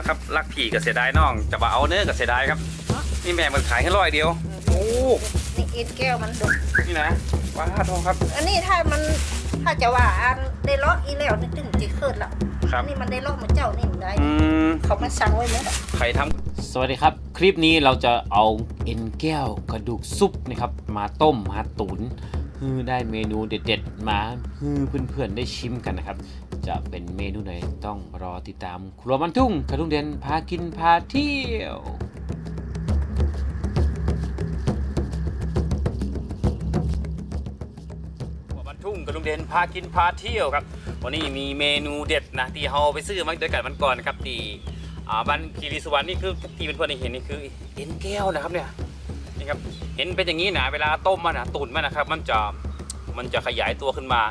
นะครับรักผีกับเสียดายน้องจะมาเอาเนื้อกับเสียดายครับ นี่แม่มันขายแค่ร้อยเดียว โอ้นี่เอ็นแก้วมันดกนี่นะว้าทองครับ อันนี้ถ้ามันถ้าจะว่าอันได้เลาะอีแล้วนี่ถึงจะขึ้นละครับอันนี่มันได้เลาะเหมือนเจ้านี่มันได้อืมเขามาสั่งไว้ไหมล่ะใครทสวัสดีครับ คลิปนี้เราจะเอาเอ็นแก้วกระดูกซุปนะครับมาต้มมาตุนฮือได้เมนูเด็ด ๆ มาฮือเพื่อนๆได้ชิมกันนะครับ จะเป็นเมนูไหนต้องรอติดตาม ครัวมันทุ่งกระทุ่งเด่นพากินพาเที่ยวำหัวบันทุ่งกับลุงเด่นพากินพาเที่ยวครับ วันนี้มีเมนูเด็ดนะที่เราไปซื้อมาด้วยกันวันก่อนนะครับที่อ่าบ้านคีรีสุวรรณนี่คือที่เพื่อนเห็นนี่คือเอ็นแก้วนะครับเนี่ยนี่ครับเห็นเป็นอย่างนี้นะเวลาต้มมันนะตุ๋นมันนะครับ มันจะมันจะขยายตัวขึ้นมา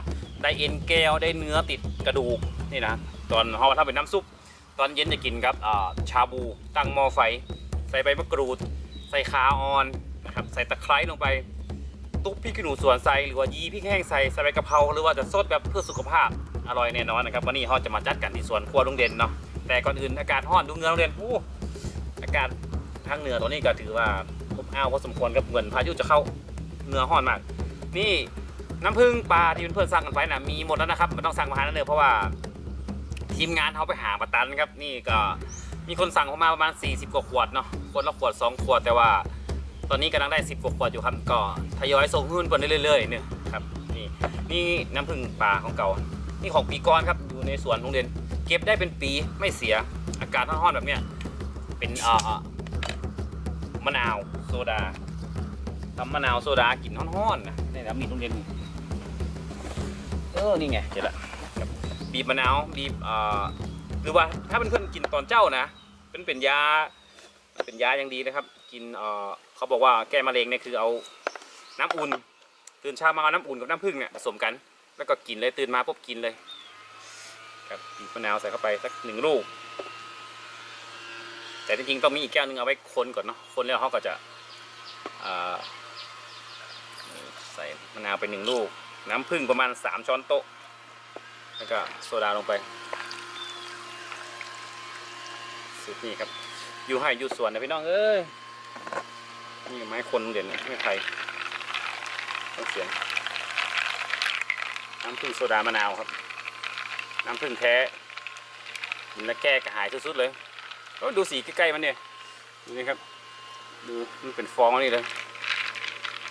ได้เอ็นแก้วได้เนื้อติดกระดูกนี่นะตอนเราทำเป็นน้ำซุป ตอนเย็นจะกินครับชาบูตั้งหม้อไฟ ใส่ใบมะกรูด ใส่ขาออนนะครับใส่ตะไคร้ลงไป ตุ๊บพริกขี้หนูสวนใส่หรือว่ายีพริกแห้งใส่ใส่ใบกะเพราหรือว่าจะซดแบบเพื่อสุขภาพอร่อยแน่นอนนะครับวันนี้เราจะมาจัดกันที่สวนครัวลุงเด่นเนาะแต่ก่อนอื่นอากาศร้อนดูเงือลุงเด่นโอ้อากาศทางเหนือตอนนี้ก็ถือว่าอบอ้าวพอสมควรกับเหมือนพายุจะเข้าเนือร้อนมาก นี่ น้ำผึ้งปลาที่เพื่อนๆสั่งกันไปนะมีหมดแล้วนะครับไม่ต้องสั่งมาหาแล้วเนอะเพราะว่าทีมงานเขาไปหามาตันครับนี่ก็มีคนสั่งเข้ามาประมาณ 40 กว่าขวดเนาะคนละขวด 2 ขวดแต่ว่า ตอนนี้กำลังได้ 10 กว่าขวดอยู่ครับก็ทยอยส่งหุ้นไปเรื่อยๆเนี่ยครับนี่นี่น้ำผึ้งปลาของเก่านี่ของปีก่อนครับอยู่ในสวนโรงเรียนเก็บได้เป็นปีไม่เสียอากาศร้อนๆแบบเนี้ยเป็นเอ่อมะนาวโซดาทำมะนาวโซดากินร้อนๆนะนี่นะมีโรงเรียน เออ นี่ไงเจอละบีบมะนาวบีบเอ่อหรือว่าถ้าเพื่อนๆกินตอนเจ้านะเป็นเป็นยาเป็นยาอย่างดีนะครับ กินเอ่อเขาบอกว่าแก้มะเร็งเนี่ยคือเอาน้ำอุ่น ตื่นเช้ามาเอาน้ำอุ่นกับน้ำผึ้งเนี่ยผสมกัน แล้วก็กินเลยตื่นมาปุ๊บกินเลยครับบีบมะนาวใส่เข้าไปสักหนึ่งลูก แต่จริงๆต้องมีอีกแก้วหนึงเอาไว้คนก่อนเนาะคนแล้วเขาก็จะใส่มะนาวไปหนึ่งลูก น้ำผึ้งประมาณสามช้อนโต๊ะ แล้วก็โซดาลงไปสุดนี่ครับ อยู่ให้อยู่สวนนะพี่น้องเอ้ย นี่ไม้คนเด่นไม่ไผ่ต้องเสียง น้ำผึ้งโซดามะนาวครับ น้ำผึ้งแท้มันละแก้กระหายสุดๆเลยก็ดูสีใกล้ๆมันเนี่ยดูนี่ครับ ดูมันเป็นฟองนี่เลย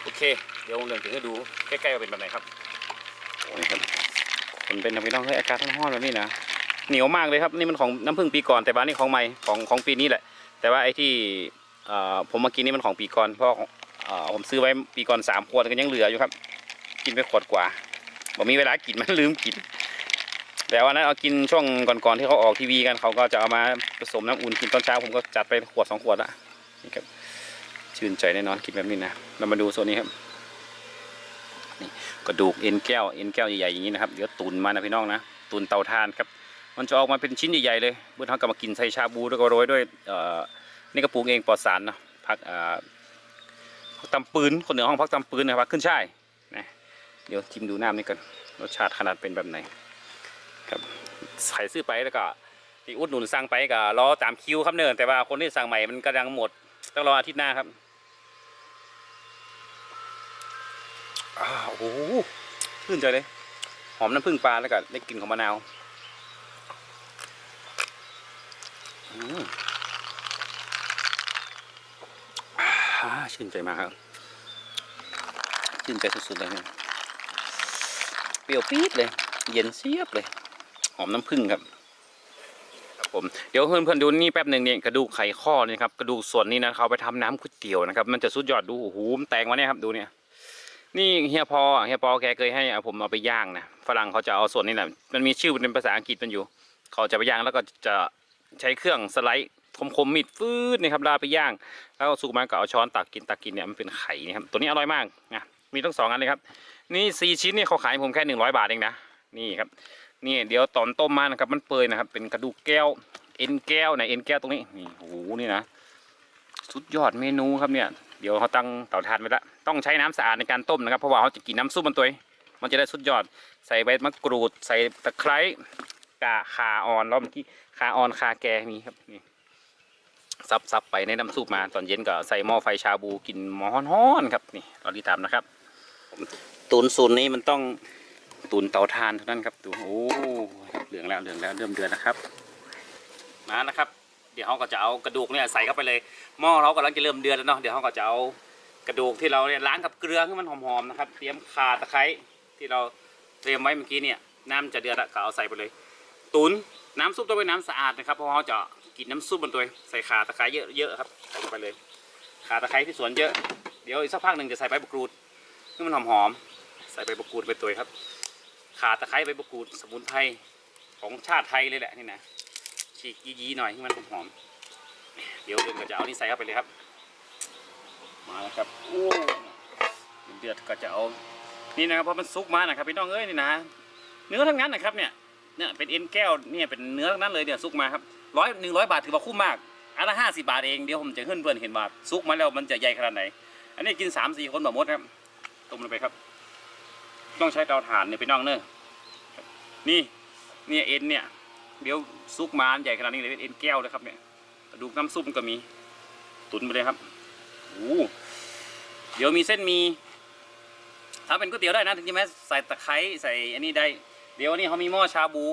โอเค เดี๋ยวผมเดินถึงให้ดูใกล้ๆว่าเป็นแบบไหนครับ โอ้ยครับมันเป็นทำให้ต้องให้อากาศร้อนๆแบบนี้นะเหนียวมากเลยครับนี่มันของน้ำผึ้งปีก่อนแต่ว่านี่ของใหม่ของของปีนี้แหละ แต่ว่าไอ้ที่ผมมากินนี่มันของปีก่อนเพราะผมซื้อไว้ปีก่อนสามขวดก็ยังเหลืออยู่ครับ กินไปขวดกว่าผมมีเวลากินมันลืมกินแต่วันนั้นเอากินช่วงก่อนๆที่เขาออกทีวีกันเขาก็จะเอามาผสมน้ำอุ่นกินตอนเช้าผมก็จัดไปขวดสองขวดละนี่ครับชื่นใจแน่นอนกินแบบนี้นะเรามาดูโซนนี้ครับ กระดูกเอ็นแก้วเอ็นแก้วใหญ่ๆอย่างนี้นะครับเดี๋ยวตุนมานะพี่น้องนะตุนเตาถ่านครับมันจะออกมาเป็นชิ้นใหญ่ๆเลยเมื่อเขากลับมากินใส่ชาบูแล้วก็โรยด้วยนี่ก็ปลูกเองปลอดสารนะพักพักตำปืนคนเหนือห้องพักตำปืนนะครับขึ้นช่ายนะเดี๋ยวชิมดูน้ำนี่กันรสชาติขนาดเป็นแบบไหนครับใส่ซื้อไปแล้วก็ที่อุดหนุนสั่งไปก็รอตามคิวครับเนินแต่ว่าคนที่สั่งใหม่มันกำลังหมดต้องรออาทิตย์หน้าครับ อ้าวโอ้โหชื่นใจเลย หอมน้ำผึ้งปลาแล้วก็ได้กลิ่นของมะนาวอืมชื่นใจมากครับ ชื่นใจสุดๆเลยเนี่ยเปรี้ยวปี๊ดเลย เย็นเสียบเลย หอมน้ำผึ้งครับครับผมเดี๋ยวเพื่อนๆดูนี่แป๊บหนึ่งเนี่ยกระดูกไขข้อเนี่ยครับกระดูกส่วนนี้นะเขาไปทำน้ำก๋วยเตี๋ยวนะครับ มันจะสุดยอดดูโอ้โหมันแตงมาเนี่ยครับดูเนี่ย นี่เฮียพอเฮียพอแกเคยให้ผมเอาไปย่างนะฝรั่งเขาจะเอาส่วนนี้แหละมันมีชื่อเป็นภาษาอังกฤษมันอยู่ เขาจะไปย่างแล้วก็จะใช้เครื่องสไลด์คมๆมีดฟืดนี่ครับลาไปย่าง แล้วสุกมาก็เอาช้อนตักกินตักกินเนี่ยมันเป็นไข่นี่ครับตัวนี้อร่อยมากนะมีทั้งสองอันเลยครับ นี่สี่ชิ้นนี่เขาขายผมแค่หนึ่งร้อยบาทเองนะนี่ครับนี่เดี๋ยวตอนต้มมานะครับมันเปื่อยนะครับ เป็นกระดูกแก้วเอ็นแก้วไหนเอ็นแก้วตรงนี้นี่โอ้โหนี่นะสุดยอดเมนูครับเนี่ย เดี๋ยวเขาตั้งเตาถ่านไว้ละ ต้องใช้น้ำสะอาดในการต้มนะครับเพราะว่าเขาจะกินน้ำซุปมันตัวมันจะได้สุดยอดใส่ใบมะกรูด ใส่ตะไคร้กาคาอ่อนแล้วเมื่อกี้คาอ่อนคาแกมีครับนี่ซับซับไปในน้ำซุปมาตอนเย็นก็ใส่หม้อไฟชาบูกินหม้อฮ้อนๆครับนี่เราดีตามนะครับ ตุนสูตรนี้มันต้องตุนเตาถ่านเท่านั้นครับดูโอ้เหลืองแล้วเหลืองแล้วเริ่มเดือดนะครับมานะครับ เดี๋ยวเขาก็จะเอากระดูกเนี่ยใส่เข้าไปเลยหม้อเรากำลังจะเริ่มเดือดแล้วเนาะเดี๋ยวเขาก็จะเอา กระดูกที่เราเนี่ยล้างกับเกลือให้มันหอมๆนะครับ เตรียมข่าตะไคร้ที่เราเตรียมไว้เมื่อกี้เนี่ยน้ำจะเดือดล้วก็เอาใส่ไปเลย ตุนน้ำซุปต้องเป็นน้ำสะอาดนะครับเพราะเขาจะกินน้ำซุปบนตัวใส่ข่าตะไคร้เยอะๆครับใส่ลงไปเลยข่าตะไคร้ที่สวนเยอะเดี๋ยวอีกสักพักหนึ่งจะใส่ใบมะกรูดให้มันหอมๆใส่ใบมะกรูดไปตัวครับข่าตะไคร้ใบมะกรูดสมุนไพรของชาติไทยเลยแหละนี่นะฉีกยีๆหน่อยให้มันหอมๆเดี๋ยวเดินก็จะเอานี่ใส่เข้าไปเลยครับ มาแล้วครับโอ้เดือดก็จะเอา นี่นะครับเพราะมันซุกมานะครับพี่น้องเอ้ยนี่นะเนื้อทั้งนั้นนะครับเนี่ยเนี่ยเป็นเอ็นแก้วเนี่ยเป็นเนื้อทั้งนั้นเลยเนี่ยซุกมาครับร้อยหนึ่งร้อยบาทถือว่าคุ้มมากอันละห้าสิบาทเองเดี๋ยวผมจะขึ้นเพื่อนเห็นว่าซุกมาแล้วมันจะใหญ่ขนาดไหน อันนี้กินสามสี่คนแบบมดครับต้มลงไปครับ ต้องใช้เตาถ่านเนี่ยพี่น้องเนอะนี่เนี่ยเอ็นเนี่ยเดี๋ยวซุกมาใหญ่ขนาดนี้เลยเป็นเอ็นแก้วเลยครับเนี่ยดูน้ำซุปมันก็มี ตุ๋นไปเลยครับ โอ้เดี๋ยวมีเส้นมีถ้าเป็นก๋วยเตี๋ยวได้นะถึงจะไหมใส่ตะไคร้ใส่อันนี้ได้ เดี๋ยวนี้เขามีหม้อชาบู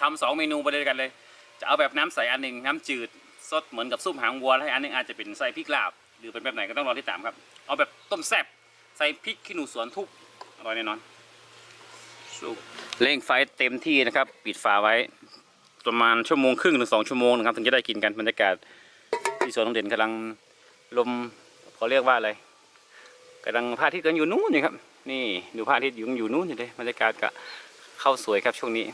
ทำสองเมนูไปด้วยกันเลย จะเอาแบบน้ำใสอันหนึ่งน้ำจืดสดเหมือนกับซุปหางวัวแล้วอันหนึงอาจจะเป็นใส่พริกลาบ หรือเป็นแบบไหนก็ต้องรอที่ตามครับ เอาแบบต้มแซ่บใส่พริกขี้หนูสวนทุกอร่อยแน่นอนซุปเร่งไฟเต็มที่นะครับ ปิดฝาไว้ประมาณชั่วโมงครึ่งถึงสองชั่วโมงนะครับถึงจะได้กินกันบรรยากาศที่สวนของเด่นกำลังลม เขาเรียกว่าอะไรกำลังพระอาทิตย์กันอยู่นู้นนี่ครับ นี่ดูพระอาทิตย์อยู่อยู่นู้นอยู่เลยบรรยากาศก็เข้าสวยครับช่วงนี้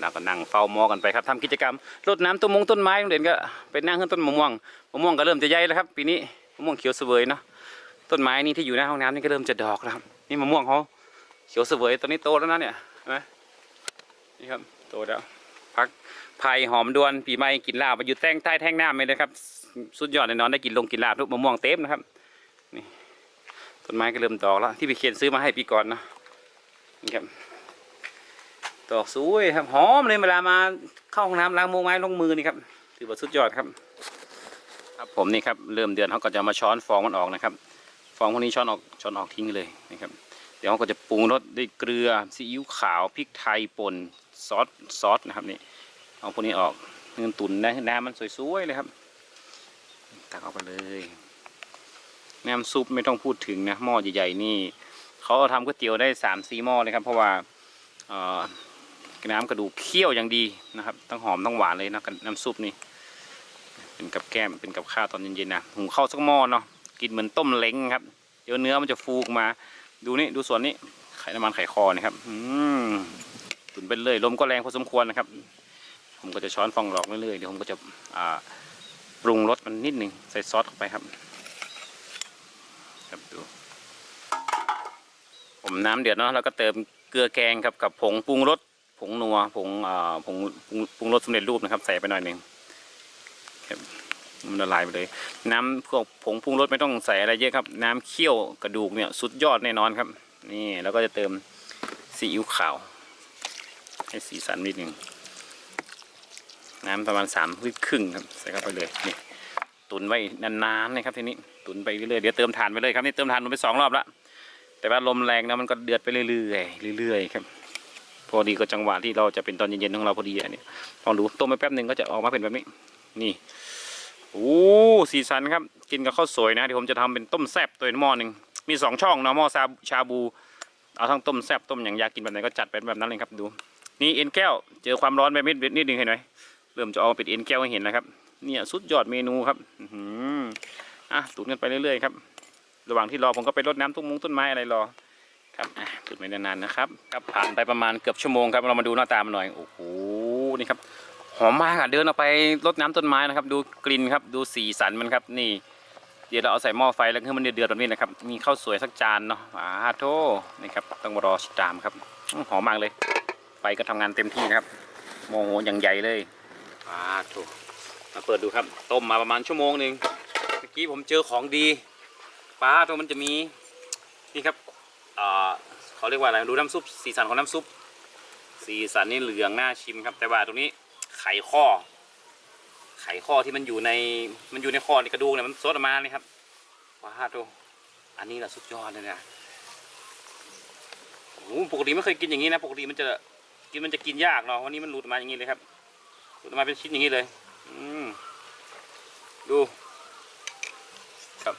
เราก็นั่งเฝ้ามอกันไปครับทำกิจกรรมรดน้ำต้นมงต้นไม้โรงเด่นก็ไปนั่งขึ้นต้นมะม่วงมะม่วงก็เริ่มจะใหญ่แล้วครับ ปีนี้มะม่วงเขียวเสวยเนาะต้นไม้นี่ที่อยู่หน้าห้องน้ำนี่ก็เริ่มจะดอกแล้วครับนี่มะม่วงเขาเขียวเสวยตอนนี้โตแล้วนะเนี่ยนไหมนี่ครับโตแล้วพักไผ่หอมดวนปีใหม่กินลาบมาอยู่แท่งใต้แท่งหน้ำเลยนะครับ สุดยอดแน่นอนได้กินลงกินลาบทุกมะม่วงเต็มนะครับนี่ต้นไม้ก็เริ่มดอกแล้วที่พี่เคียนซื้อมาให้ปีก่อนนะนี่ครับดอกสวยครับหอมเลยเวลามาเข้าห้องน้ำล้างมือไม้ลงมือนี่ครับถือว่าสุดยอดครับ ครับผมนี่ครับเริ่มเดือนเขาก็จะมาช้อนฟองมันออกนะครับฟองพวกนี้ช้อนออกช้อนออกทิ้งเลยนะครับเดี๋ยวเขาก็จะปรุงรสด้วยเกลือซีอิ๊วขาวพริกไทยป่นซอสซอสนะครับนี่เอาพวกนี้ออกเงินตุนนะน้ำมันสวยๆเลยครับ ตักออกไปเลยน้ำซุปไม่ต้องพูดถึงนะหม้อใหญ่ๆนี่เขาทำก๋วยเตี๋ยวได้สามสี่หม้อเลยครับเพราะว่าน้ำกระดูกเคี่ยวอย่างดีนะครับทั้งหอมทั้งหวานเลยนะน้ำซุปนี่เป็นกับแก้มเป็นกับข้าวตอนเย็นๆนะหุงข้าวสักหม้อเนาะกินเหมือนต้มเล้งครับเดี๋ยวเนื้อมันจะฟูออกมา ดูนี่ดูส่วนนี้ไข่น้ำมันไข่คอนะครับอืมตุนไปเลยลมก็แรงพอสมควรนะครับ ผมก็จะช้อนฟองหลอกเรื่อยๆเดี๋ยวผมก็จะอ่า ปรุงรสมันนิดหนึ่งใส่ซอสเข้าไปครับ ครับดูผมน้ำเดือดเนาะแล้วก็เติมเกลือแกงครับกับผงปรุงรสผงนัวผงอ่าผงปรุงรสสำเร็จรูปนะครับ ใส่ไปหน่อยหนึ่งครับมันละลายไปเลย น้ำพวกผงปรุงรสไม่ต้องใส่อะไรเยอะครับ น้ำเคี่ยวกระดูกเนี่ยสุดยอดแน่นอนครับ นี่แล้วก็จะเติมซีอิ๊วขาว ให้สีสันนิดหนึ่ง น้ำประมาณสามลิตรครึ่งครับใส่เข้าไปเลยนี่ตุนไว้นานๆนะครับทีนี้ตุนไปเรื่อยๆเดี๋ยวเติมถ่านไปเลยครับนี่เติมถ่านลงไปสองรอบแล้วแต่ว่าลมแรงนะมันก็เดือดไปเรื่อยๆเรื่อยๆครับพอดีก็จังหวะที่เราจะเป็นตอนเย็นๆของเราพอดีอันนี้ลองดูต้มไปแป๊บหนึ่งก็จะออกมาเป็นแบบนี้ นี่โอ้สีสันครับกินกับข้าวสวยนะเดี๋ยวผมจะทำเป็นต้มแซ่บตัวหม้อหนึ่งมีสองช่องเนาะหม้อซาชาบูเอาทั้งต้มแซ่บต้มอย่างอยากกินแบบไหนก็จัดเป็นแบบนั้นเลยครับดู นี่เอ็นแก้วเจอความร้อนไปนิดนิดนึงเห็นไหม เริ่มจะเอาเป็ดเอ็นแก้วให้เห็นนะครับ เนี่ยสุดยอดเมนูครับอืออะตุ๋นกันไปเรื่อยๆครับ ระหว่างที่รอผมก็ไปรดน้ำต้นมงต้นไม้อะไรรอ ครับอะตุ๋นไปนานๆนะครับครับผ่านไปประมาณเกือบชั่วโมงครับเรามาดูหน้าตามันหน่อยโอ้โหนี่ครับหอมมากอะเดินออกไปรดน้ำต้นไม้นะครับ ดูกลิ่นครับดูสีสันมันครับนี่ เดี๋ยวเราเอาใส่หม้อไฟแล้วให้มันเดือดๆแบบนี้นะครับ มีข้าวสวยสักจานเนาะอ่าโทนี่ครับต้องรอติดตามครับหอมมากเลย ไฟก็ทำงานเต็มที่นะครับโมโหอย่างใหญ่เลย ปลาถูกมาเปิดดูครับ ต้มมาประมาณชั่วโมงหนึ่งเมื่อกี้ผมเจอของดีปลาตัวมันจะมีนี่ครับเอ่อเขาเรียกว่าอะไรดูน้ำซุปสีสันของน้ำซุป สีสันนี่เหลืองน่าชิมครับ แต่ว่าตรงนี้ไข่ข้อ ไข่ข้อที่มันอยู่ในมันอยู่ในข้อในกระดูกเนี่ยมันสดออกมานี่ครับว้าวดูอันนี้แหละสุดยอดเลยนะโอ้ปกติไม่เคยกินอย่างนี้นะปกติมันจะกินมันจะกินยากเนาะวันนี้มันหลุดออกมาอย่างนี้เลยครับ หลุดออกมาเป็นชิ้นอย่างนี้เลย อืมดู ครับ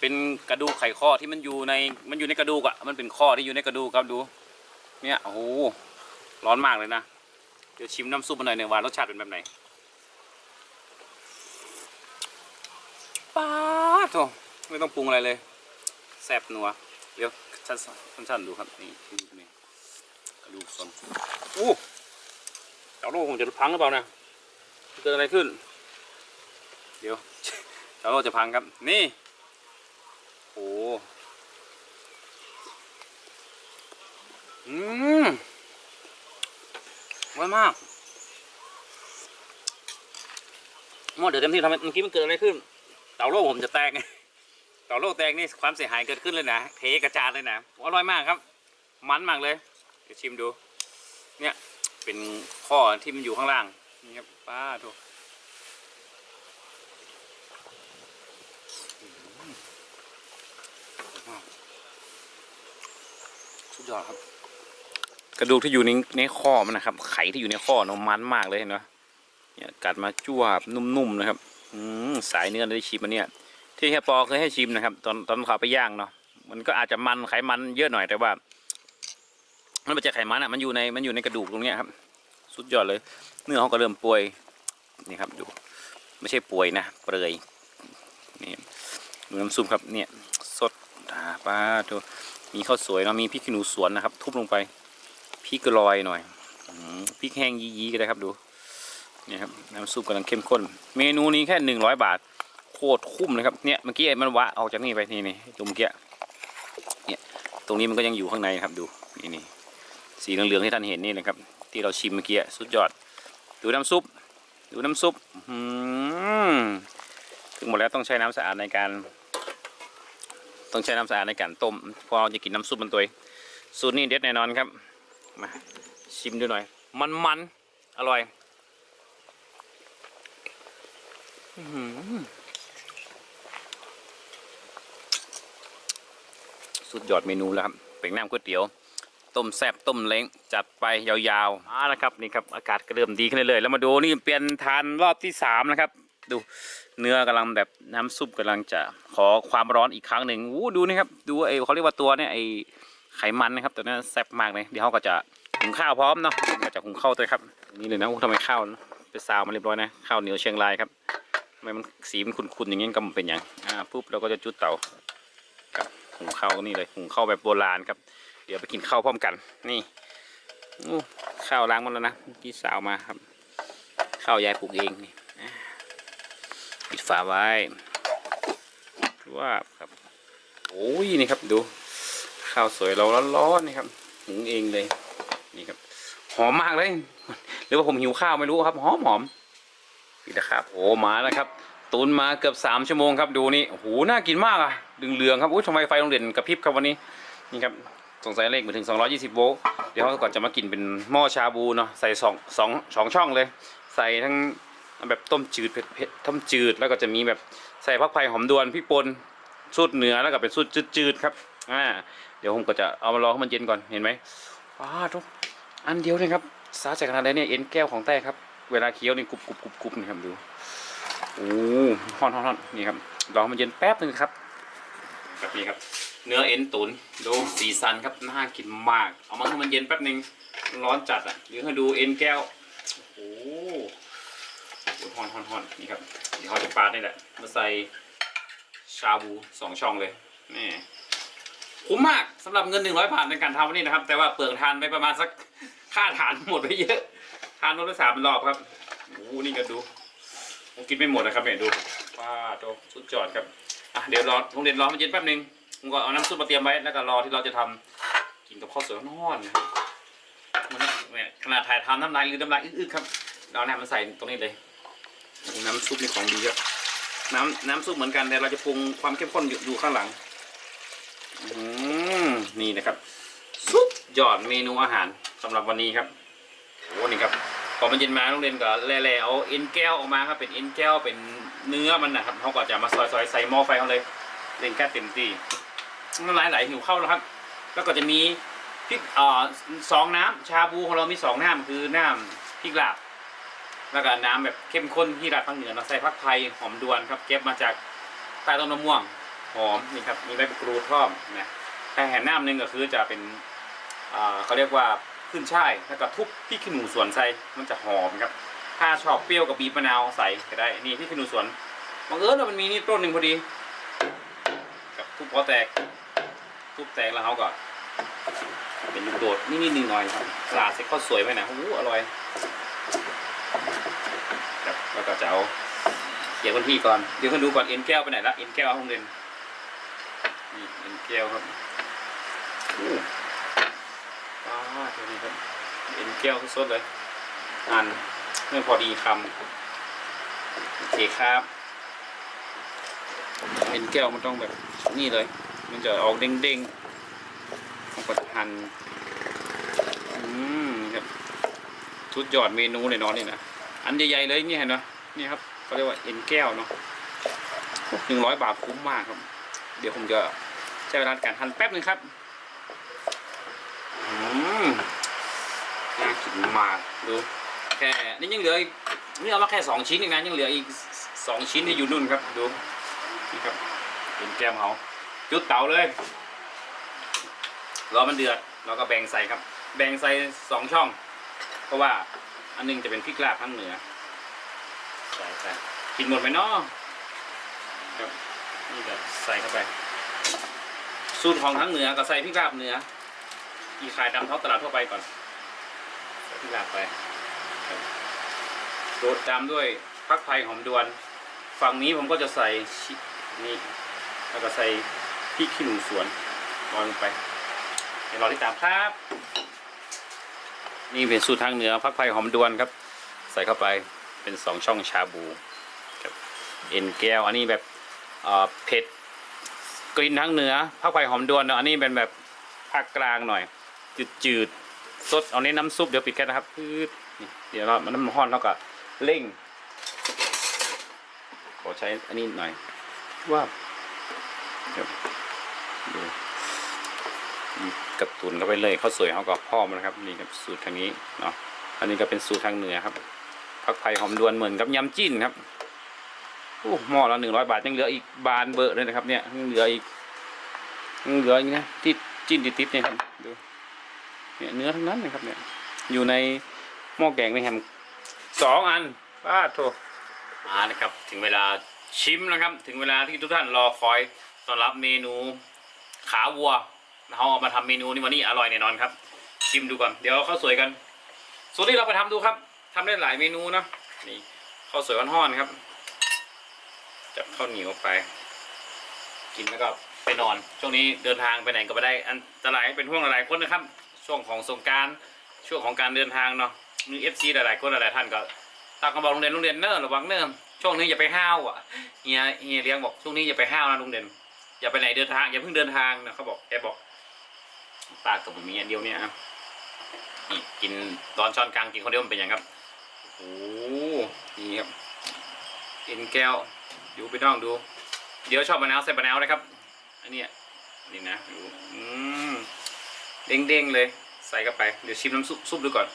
เป็นกระดูกไข่ข้อที่มันอยู่ในมันอยู่ในกระดูกอะ่ะมันเป็นข้อที่อยู่ในกระดูกครับดู เนี่ยโอ้โหร้อนมากเลยนะเดี๋ยวชิมน้ำซุปมาหน่อยหนึ่งว่ารสชาติเป็นแบบไหนป้าดโถไม่ต้องปรุงอะไรเลยแซ่บนัวเดี๋ยวชั้นชั้นดูครับนี่นี่นี่กระดูกสนโอ้ เจ้าโลกผมจะพังหรือเปล่านะเกิดอะไรขึ้น เดี๋ยวเจ้าโลกจะพังครับ นี่โอ้อืมอร่อยมากหมดเดี๋ยวเต็มที่ทำไมเมื่อกี้มันเกิดอะไรขึ้น เต่าโลกผมจะแตกเต่าโลกแตกนี่ความเสียหายเกิดขึ้นเลยนะเทกระจาดเลยนะอร่อยมากครับ มันมากเลย เดี๋ยวชิมดู เนี่ย เป็นข้อที่มันอยู่ข้างล่างนี่ครับป้าดูสุดยอดครับ กระดูกที่อยู่ในในข้อมันนะครับ ไข่ที่อยู่ในข้อเนอะมันมากเลยเห็นไหมเนี่ยกัดมาจ้วบนุ่มๆนะครับ อืมสายเนื้อได้ชิมมันเนี่ย ที่แค่ปอเคยให้ชิมนะครับ ตอนตอนขาเอาไปย่างเนาะมันก็อาจจะมันไขมันเยอะหน่อยแต่ว่า มันไม่ใช่ไขมันอะมันอยู่ในมันอยู่ในกระดูกตรงเนี้ยครับ สุดยอดเลย เนื้อเขาก็เริ่มป่วยนี่ครับดูไม่ใช่ป่วยนะเปรยนี่ดูน้ำซุปครับเนี่ยสดอ่าป้าดูมีข้าวสวยเนาะมีพริกขี้หนูสวนนะครับ ทุบลงไปพริกกระลอยหน่อยอพริกแห้งยีๆก็ได้ครับดูนี่ครับน้ำซุปกำลังเข้มข้น เมนูนี้แค่หนึ่งร้อยบาท โคตรคุ้มเลยครับเนี่ยเมื่อกี้มันวะออกจากนี่ไปนี่นี่ตรงเมื่อกี้เนี่ยตรงนี้มันก็ยังอยู่ข้างในครับดูนี่นี่ สีเหลืองๆที่ท่านเห็นนี่นะครับ ที่เราชิมเมื่อกี้สุดยอด ดูน้ำซุป ดูน้ำซุปถึงหมดแล้วต้องใช้น้ำสะอาดในการ ต้องใช้น้ำสะอาดในการต้ม พอเราจะกินน้ำซุปมันตัวเองสูตรนี้เด็ดแน่นอนครับ มาชิมดูหน่อย มันมันๆอร่อยอื้อหือสุดยอดเมนูแล้วครับเป็นน้ำก๋วยเตี๋ยว ต้มแซบต้มเล้งจัดไปยาวๆมาแล้วครับนี่ครับอากาศก็เริ่มดีขึ้นเรื่อยๆแล้วมาดูนี่เปลี่ยนทานรอบที่สามนะครับ ดูเนื้อกำลังแบบน้ำซุปกำลังจะขอความร้อนอีกครั้งหนึ่งอู้ดูนี่ครับดูไอ้เขาเรียกว่าตัวเนี่ยไอ้ไขมันนะครับตัวนี้แซ่บมากเลยเดี๋ยวเขาก็จะหุงข้าวพร้อมเนาะก็จะหุงข้าวตัวครับนี่เลยนะอู้ทำไมข้าวไปซาวมาเรียบร้อยนะข้าวเหนียวเชียงรายครับทำไมมันสีมันขุ่นๆอย่างนี้ก็มันเป็นอย่างอ่าปุ๊บเราก็จะจุดเตาครับหุงข้าวนี่เลยหุงข้าวแบบโบราณครับ เดี๋ยวไปกินข้าวพร้อมกัน นี่อู้ข้าวล้างหมดแล้วนะเมื่สาวมาครับ ข้าวยายปลูกเองนี่ปิดฝาไว้ว่าครับโอ้ยนี่ครับดูข้าวสวยเราร้อนๆนี่ครับหุงเองเลยนี่ครับหอมมากเลย หรือว่าผมหิวข้าวไม่รู้ครับหอมหอมนี่นะครับโอ้มาแล้วครับตุนมาเกือบสามชั่วโมงครับดูนี่โอ้โหน่ากินมากอะดึงเหลืองครับอุ้ยทำไมไฟโรงเรียนกระพริบครับวันนี้นี่ครับ สงสัยเลขไปถึง 220 โวลต์เดี๋ยวเขาก่อนจะมากินเป็นหม้อชาบูเนาะใส่สองสองสองช่องเลย ใส่ทั้งแบบต้มจืดเผ็ดๆต้มจืดแล้วก็จะมีแบบใส่ผักไผ่หอมดวนพี่ปนสูตรเหนือแล้วก็เป็นสูตรจืดๆครับอ่าเดี๋ยวผมก็จะเอามารอให้มันเย็นก่อนเห็นไหมว้าทุกอันเดียวเลยครับซาจากขนาดไหนเนี่ยเอ็นแก้วของแต้ครับ เวลาเคี้ยวนี่กรุบกรุบกรุบกรุบนี่ครับดูโอ้ฮอนฮอนฮอนนี่ครับรอให้มันเย็นแป๊บหนึ่งครับแบบนี้ครับ เนื้อเอ็นตุ๋นดูสีสันครับน่ากินมาก เอามาให้มันเย็นแป๊บหนึ่งร้อนจัดอะเดี๋ยวให้ดูเอ็นแก้วโอ้โหฮอนฮอนฮอนนี่ครับเดี๋ยวเขาจะปาดนี่แหละมาใส่ชาบูสองช่องเลยนี่คุ้มมากสำหรับเงินหนึ่งร้อยบาทในการทำวันนี้นะครับ แต่ว่าเปลืองทานไปประมาณสักค่าทานหมดไปเยอะ ทานรถไปสามรอบครับโอ้โหนี่ก็ดูผมกินไม่หมดนะครับเนี่ยดูว้าโตสุดยอดครับอะเดี๋ยวรอโรงเรียนรอมันเย็นแป๊บนึง ผมก็เอาน้ำซุปมาเตรียมไว้แล้วก็รอที่เราจะทำกินกับข้าวสวยร้อนๆนะครับมันเนี่ยขนาดถ่ายทำน้ำลายหรือน้ำลายอึกๆครับเราเนี่ยมันใส่ตรงนี้เลยน้ำซุปนี่ของดีครับน้ำน้ำซุปเหมือนกันแต่เราจะปรุงความเข้มข้นอยู่ข้างหลังนี่นะครับสุดยอดเมนูอาหารสำหรับวันนี้ครับโอ้นี่ครับพอมันเย็นมาโรงเรียนก็แล่ๆเอาเอ็นแก้วออกมาครับเป็นเอ็นแก้วเป็นเนื้อมันนะครับเขาก็จะมาซอยๆใส่หม้อไฟเขาเลยเล่นแค่เต็มที่ นหลายไหลหิวเข้าแล้วครับ แล้วก็จะมีพริกอ่าสองน้ำชาบูของเรามีสองน้ำคือน้ำพริกลาบแล้วก็น้ำแบบเข้มข้นที่รัดทางเหนือเราใส่ผักไทยหอมดวนครับเก็บมาจากใต้ต้นมะม่วงหอมนี่ครับมีใบกรูดทอมนะแต่แห่น้ำหนึ่งก็คือจะเป็นอ่าเขาเรียกว่าขึ้นช่ายแล้วก็ทุบพริกขี้หนูสวนใส่มันจะหอมครับ ถ้าชอบเปรี้ยวกับบีบมะนาวใส่ก็ได้นี่พริกขี้หนูสวนบังเอิญว่ามันมีนี่ต้นหนึ่งพอดีกับทุบพอแตก ทุบแตกแล้วเขาก็เป็นลูกโดดนิดๆหน่อยๆครับสลาดเสร็จก็สวยไปนะโอ้โหอร่อยครับแล้วก็จะเอาเกี่ยวกันที่ก่อนเดี๋ยวคุณดูก่อนเอ็นแก้วไปไหนละเอ็นแก้วห้องเรียนนี่เอ็นแก้วครับอู้ว้าตัวนี้ครับเอ็นแก้วสดเลยอันไม่พอดีคำโอเคครับ เอ็นแก้วมันต้องแบบนี่เลย มันจะออกเด้งๆต้องกดหั่นอืมครับชุดยอดเมนูเลยเนาะนี่นะอันใหญ่ๆเลยนี่เห็นไหมนี่ครับเขาเรียกว่าเอ็นแก้วเนาะหนึ่งร้อยบาทคุ้มมากครับ เดี๋ยวผมจะใช้เวลาการหั่นแป๊บหนึ่งครับอืมน่ากินมากดูแค่นี่ยังเหลืออีกนี่เอามาแค่สองชิ้นเองนะยังเหลืออีกสองชิ้นที่อยู่นู่นครับดูนี่ครับเอ็นแก้วเขา จุดเตาเลย รอมันเดือดเราก็แบ่งใส่ครับ แบ่งใส่สองช่อง เพราะว่าอันหนึงจะเป็นพริกลาบทางเหนือ ใส่ใส่กินหมดไหมเนาะครับนี่ก็ใส่เข้าไป สูตรของทางเหนือก็ใส่พริกลาบเหนืออีขายตามท้องตลาดทั่วไปก่อนพริกลาบไปครับโดดตามด้วยพักไผ่หอมดวน ฝั่งนี้ผมก็จะใส่นี่แล้วก็ใส่ พริกขี้หนูสวนวางลงไปเดี๋ยวรอที่ตามครับ นี่เป็นสูตรทางเหนือพักไผ่หอมดวนครับ ใส่เข้าไปเป็นสองช่องชาบูครับเอ็นแก้ว อันนี้แบบเผ็ดกลิ่นทางเหนือพักไผ่หอมดวนเนอะอันนี้เป็นแบบภาคกลางหน่อย จืดจืดๆสดเอาในน้ำซุปเดี๋ยวปิดแก๊สนะครับปื๊ดนี่เดี๋ยวเรามันน้ำมันร้อนแล้วก็เร่งขอใช้อันนี้หน่อยว่าครับดู กับตุนเข้าไปเลยข้าวสวยเขาก็พ่อมันนะครับนี่ครับสูตรทางนี้เนาะอันนี้ก็เป็นสูตรทางเหนือครับผักไผ่หอมดวนเหมือนกับยำจิ้นครับโอ้หม้อละหนึ่งร้อยบาทยังเหลืออีกบานเบอร์เลยนะครับ เนี่ยยังเหลืออีกยังเหลืออีกนะที่จิ้นติดๆเนี่ยครับดูเนี่ยเนื้อทั้งนั้นเลยครับ เนี่ย อยู่ในหม้อแกงในแฮมสองอันป้าโถมานะครับ ถึงเวลาชิมแล้วครับ ถึงเวลาที่ทุกท่านรอคอยต้อนรับเมนู ขาวัวเราเอามาทำเมนูนี้วันนี้อร่อยแน่นอนครับ ชิมดูก่อนเดี๋ยวข้าวสวยกันส่วนที่เราไปทำดูครับทำได้หลายเมนูนะนี่ข้าวสวยห่อนๆครับจับข้าวเหนียวไป กินแล้วก็ไปนอน ช่วงนี้เดินทางไปไหนก็ไม่ได้ อันตรายเป็นห่วงหลายคนนะครับ ช่วงของสงการช่วงของการเดินทางเนาะมีเอฟซีหลายๆคนหลายๆท่านก็ตามคำบอกโรงเรียนโรงเรียนเนิ่ระวังเนิ่ช่วงนี้อย่าไปห้าวอะเฮียเฮียเลี้ยงบอกช่วงนี้อย่าไปห้าวนะโรงเรียน อย่าไปไหนเดินทาง อย่าเพิ่งเดินทางนะเขาบอกแกบอกปากกับผมมีอันเดียวเนี่ยอะนี่กินตอนช้อนกลางกินคนเดียวมันเป็นยังครับโอ้นี่ครับเอ็นแก้วดูไปน้องดู เดี๋ยวชอบมะนาวใส่มะนาวนะครับ อันนี้นี่นะดูอืมเด้งๆเลย ใส่เข้าไปเดี๋ยวชิมน้ำซุปซุปดูก่อน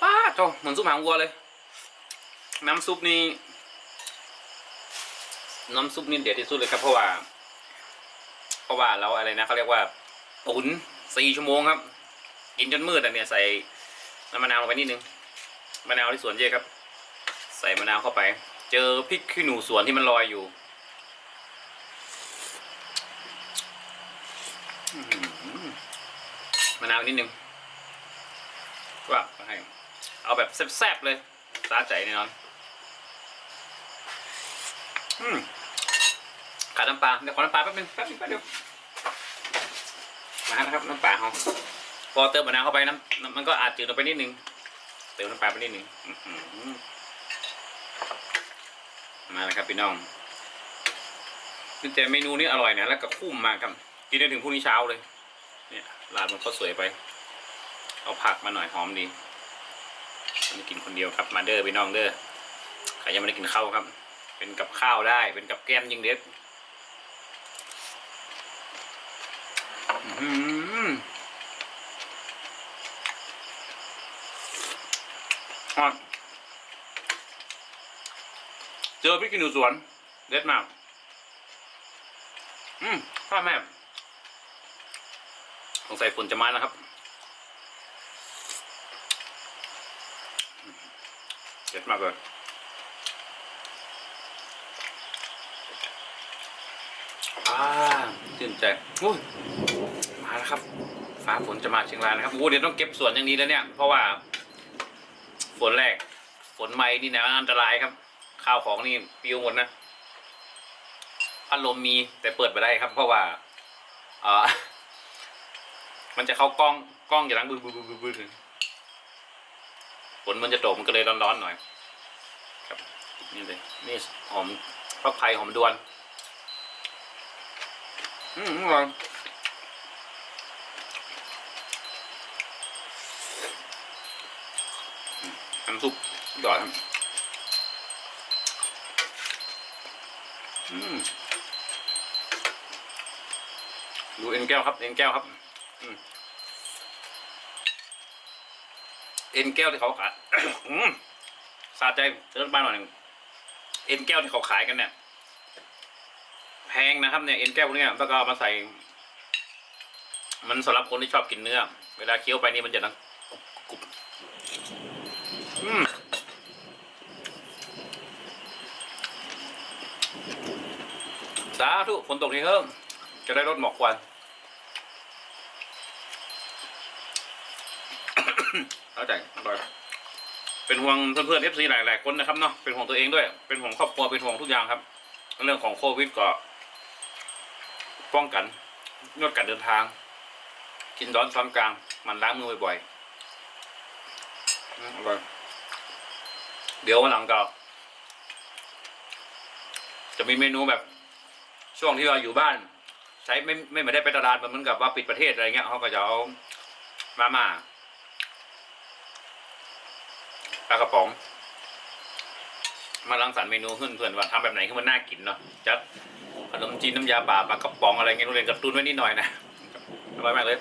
ป้าโจเหมือนซุปหางวัวเลย น้ำซุปนี่ น้ำซุปนี่เด็ดที่สุดเลยครับ เพราะว่า เพราะว่าเราอะไรนะเขาเรียกว่าตุ๋นสี่ชั่วโมงครับ กินจนมืดอ่เนี่ยใส่น้ำมะนาวลงไปนิดนึงมะนาวที่สวนเจ๊ครับ ใส่มะนาวเข้าไป เจอพริกขี้หนูสวนที่มันลอยอยู่มะนาวนิดนึงว่าให้เอาแบบแซ่บๆเลยสาใจแน่นอน อืม ขาดน้ำปลาเดี๋ยวขอน้ำปลาแป๊บนึงแป๊บนึงแป๊บเดียวมาครับน้ำปลาเขาพอเติมมะนาวเข้าไปน้ำมันก็อาจจืดลงไปนิดนึงเติมน้ำปลาไปนิดนึงมาแล้วครับพี่น้องแต่เมนูนี้อร่อยนะแล้วก็คุ้มมากครับกินได้ถึงพรุ่งนี้เช้าเลย เนี่ยราดมันก็สวยไป เอาผักมาหน่อยหอมดีไม่กินคนเดียวครับมาเด้อไปน้องเด้อใครยังไม่ได้กินข้าวครับ เป็นกับข้าวได้เป็นกับแก้มยิงเด็ดอื้อหือฮอด เจอพี่กินหนูสวน เด็ดมาก อืมข้าแม่สงสัยฝนจะมาแล้วครับ เด็ดมากเลยอ่าชื่นใจอุ้ยมาแล้วครับ ฟ้าฝนจะมาเชียงรายนะครับโอ้เดี๋ยวต้องเก็บสวนอย่างนี้แล้วเนี่ย เพราะว่า ฝนแรก ฝนใหม่นี่นะอันตรายครับ ข้าวของนี่ปลิวหมดนะพัดลมมีแต่เปิดไปได้ครับ เพราะว่าเออมันจะเข้ากล้องกล้องจะดังบึ้บึ้บึ้บึ้บึ้บฝนมันจะตกมันก็เลยร้อนๆหน่อย ครับ นี่เลยนี่หอมฟักไผ่หอมดวน อืมอร่อยอืม น้ำซุปยอดครับ อืมดูเอ็นแก้วครับ เอ็นแก้วครับเอ็นแก้วที่เขาขายอืมสาใจเติมบ้านหน่อยหนึ่งเอ็นแก้วที่เขาขายกันเนี่ยแพงนะครับเนี่ยเอ็นแก้วพวกนี้แล้วก็มาใส่ มันสำหรับคนที่ชอบกินเนื้อ เวลาเคี้ยวไปนี่มันจะดังกรุบ สาธุฝนตกทีเพิ่มจะได้ลดหมอกควันเข้าใจอร่อยเป็นห่วงเพื่อนๆเอฟซีหลายๆคนนะครับเนาะเป็นห่วงตัวเองด้วย เป็นห่วงครอบครัวเป็นห่วงทุกอย่างครับ เรื่องของโควิดก็ ป้องกันงดการเดินทาง กินร้อนช้อนกลาง มันล้างมือบ่อยๆอร่อย เดี๋ยววันหลังก็จะมีเมนูแบบ ช่วงที่เราอยู่บ้าน ใช้ไม่ไม่ได้ไปตลาดมันเหมือนกับว่าปิดประเทศอะไรเงี้ยเขาก็จะเอามาม่าปลากระป๋อง มาลังสรรค์เมนูขึ้นเพื่อนว่าทำแบบไหนให้มันน่ากินเนาะจัดขนมจีนน้ำยาป่าปลากระป๋องอะไรเงี้ยโรงเรียนกระตุ้นไว้นิดหน่อยนะอร่อยมากเลย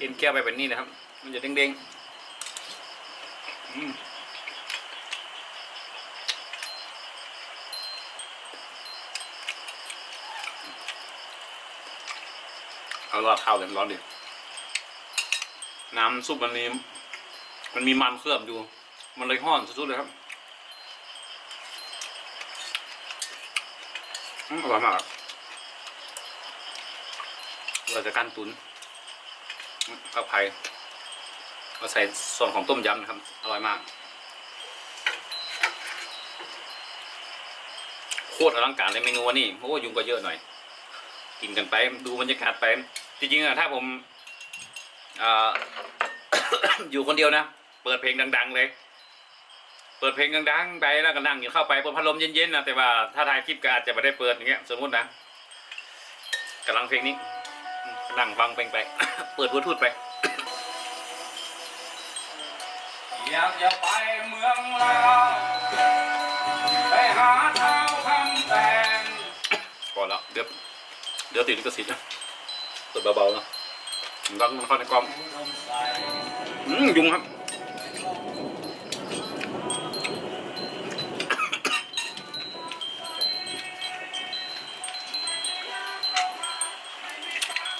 กินแก้วไปเป็นนี่นะครับ มันจะเด้งๆ เอาลอดข้าวเลยร้อนดิน้ำซุปมันมีมันมีมันเคลือบอยู่ มันเลยห้อนสุดๆเลยครับอร่อยมากเราจะกันตุนข้าวไผ่เราใส่ส่วนของต้มยำนะครับ อร่อยมาก โคตรอลังการเลยเมนูวันนี้โอ้ยุงก็เยอะหน่อย กินกันไป ดูบรรยากาศไป จริงๆอะถ้าผมเอ่ออยู่คนเดียวนะ เปิดเพลงดัง ๆ เลย เปิดเพลงดังๆไปแล้วก็นั่งอยู่เข้าไปเปิดพัดลมเย็นๆนะแต่ว่าถ้าถ่ายคลิปก็อาจจะไม่ได้เปิดอย่างเงี้ย สมมตินะกำลังเพลงนี้อืมก็นั่งฟังเพลงไป เปิดบลูทูธไปอยากจะไปเมืองลาวไปหาเท้าคำแตงพอแล้วเดี๋ยวเดี๋ยวติดลิขสิทธิ์ นะเปิดเบาๆนะดังมันเข้าในกล้องอืมยุงครับ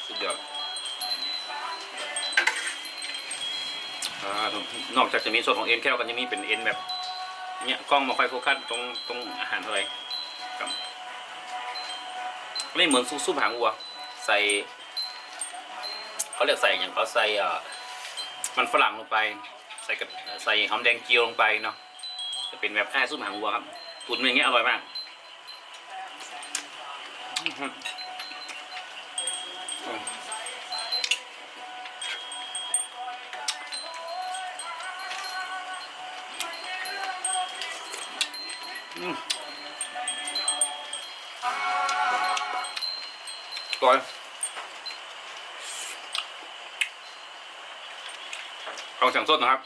สุดยอดอ่านอกจากจะมีส่วนของเอ็นแก้วกันยังมีเป็นเอ็นแบบเนี่ยกล้องมาค่อยโฟกัสตรงตรงอาหารเท่าไหร่ครับไม่เหมือนซุปซุปหางวัว ใส่ เขาเรียกใส่อย่างเขาใส่เออมันฝรั่งลงไป ใส่กับใส่หอมแดงเจียวลงไปเนาะจะเป็นแบบแค่ซุปหางวัวครับตุ๋นอย่างเงี้ยอร่อยมากอื้อหืออืมอร่อย ลองเสียงสดนะครับ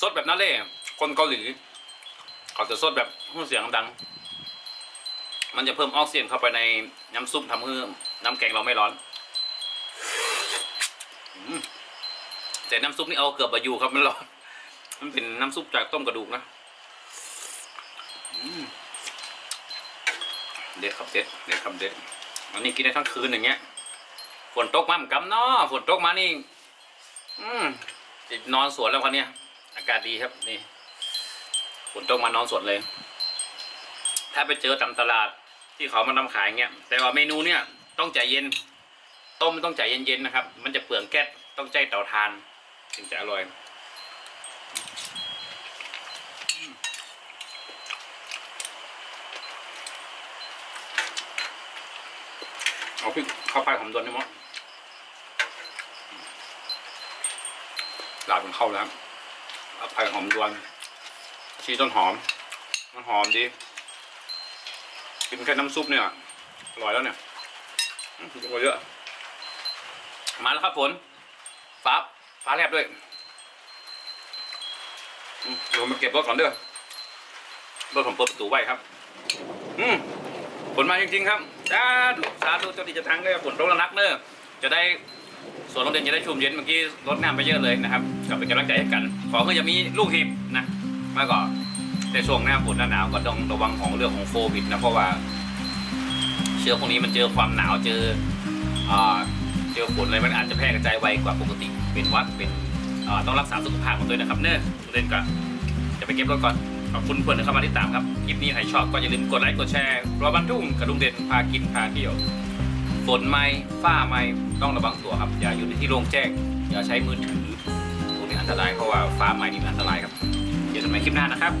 สดแบบนั่นเลยคนเกาหลีเขาจะสดแบบเสียงดัง มันจะเพิ่มออกซิเจนเข้าไปในน้ำซุปทำให้น้ำแกงเราไม่ร้อนอแต่น้ำซุปนี่เอาเกือบมาอยู่ครับมันร้อนมันเป็นน้ำซุปจากต้มกระดูกนะเด็ดครับเด็ดเด็ดครับเด็ดอันนี้กินได้ทั้งคืนอย่างเงี้ยฝนตกมาเหมือนกันเนาะฝนตกมานี่ อืม จะนอนสวนแล้วคันเนี้ยอากาศดีครับนี่ฝนตกมานอนสวนเลย ถ้าไปเจอตามตลาดที่เขามานำขายเงี้ย แต่ว่าเมนูเนี่ยต้องใจเย็น ต้มต้องใจเย็นๆนะครับ มันจะเปลืองแก๊สต้องใจเตาถ่านถึงจะอร่อยเอาพริกเข้าไปหอมดวนนี่มั้ง ลาดมันเข้าแล้วเอาไปหอมดวนชีต้นหอมมันหอมดี กินแค่น้ำซุปเนี่ยอร่อยแล้วเนี่ยอืมอร่อยเยอะ มาแล้วครับฝนฟ้าฟ้าแลบด้วยอืมเดี๋ยวมาเก็บรถก่อนเด้อรถผมเปิดประตูไว้ครับ อืมฝนมาจริงๆครับสาธุสาธุเจ้าดีจะทั้งเลยฝนตกแล้วนักเนอะจะได้สวนโรงเรียนจะได้ชุ่มเย็นเมื่อกี้รดน้ำไปเยอะเลยนะครับ ก็เป็นกำลังใจให้กัน ขอเพื่อจะมีลูกหีบนะมาก่อนในช่วงหน้าฝนหน้าหนาวก็ต้องระวังของเรื่องของโควิดนะเพราะว่า เชื้อพวกนี้มันเจอความหนาวเจออ่าเจอฝนอะไรมันอาจจะแพร่กระจายไวกว่าปกติ เป็นวัดเป็นต้องรักษาสุขภาพของตัวเองนะครับเนอะทุเรียนก็จะไปเก็บรถก่อนขอบคุณเพื่อนที่เข้ามาติดตามครับคลิปนี้ใครชอบก็อย่าลืมกดไลค์กดแชร์รอบันทุ่งกระดุมเด่นพากินพาเที่ยวฝนไหมฝ้าไหมต้องระวังตัวครับ อย่าอยู่ในที่โล่งแจ้ง อย่าใช้มือถือ ตรายเพราะว่าฟ้าใหม่นี่มันอันตรายครับ เจอกันใหม่คลิปหน้านะครับ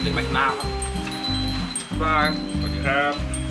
เจอกันใหม่คลิปหน้าครับบายสวัสดีครับ